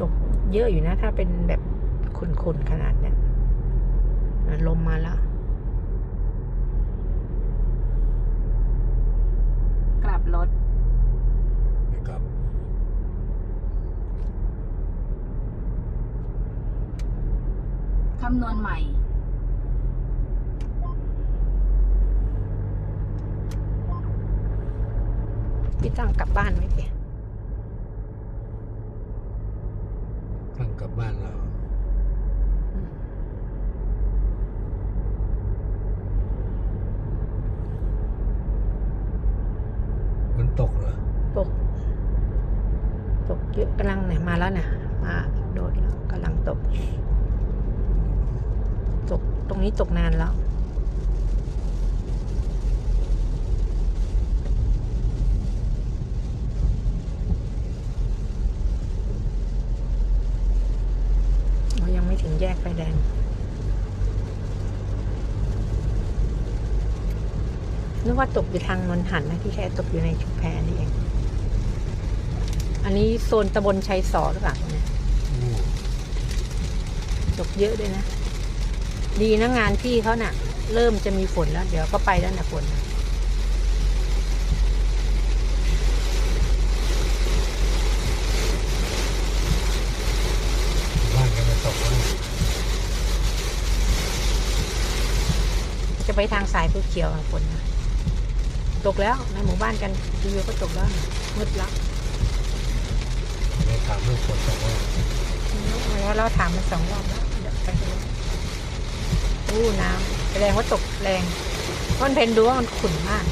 ตกเยอะอยู่นะ ถ้าเป็นแบบขุนๆขนาดเนี้ยอะลมมาแล้วกลับรถไม่กลับคำนวณใหม่พี่ตั้งกลับบ้านไหม พี่งกลับบ้านแล้วอืมมันตกเหรอ ตก ตกเยอะกำลังเนี่ยมาแล้วเนี่ยมาโดดแล้วกำลังตก ตกตรงนี้ตกนานแล้ว เรายังไม่ ถึงแยกไฟแดง นึกว่าตกอยู่ทางนนหันนะที่แท้ตกอยู่ในชุมแพนี่เอง อันนี้โซนตำบลชัยสอหรือเปล่าเนี่ยตกเยอะด้วยนะ ดีนะงานพี่เขาน่ะ เริ่มจะมีฝนแล้ว เดี๋ยวก็ไปแล้วนะฝนนะ บ้านก็ไม่ตกแล้ว จะ ไปทางสายภูเขียวอะฝนน่ะตกแล้วในหมู่บ้านกันทีวีก็ตกแล้วมืดแล้วไม่ถามเรื่องฝนตกว่าแล้วเราถามมันสองรอบแล้วเดี๋ยวไปดูอู้น้ำแสดงว่าตกแรงก้อนเพนดูว่ามันขุ่นมาก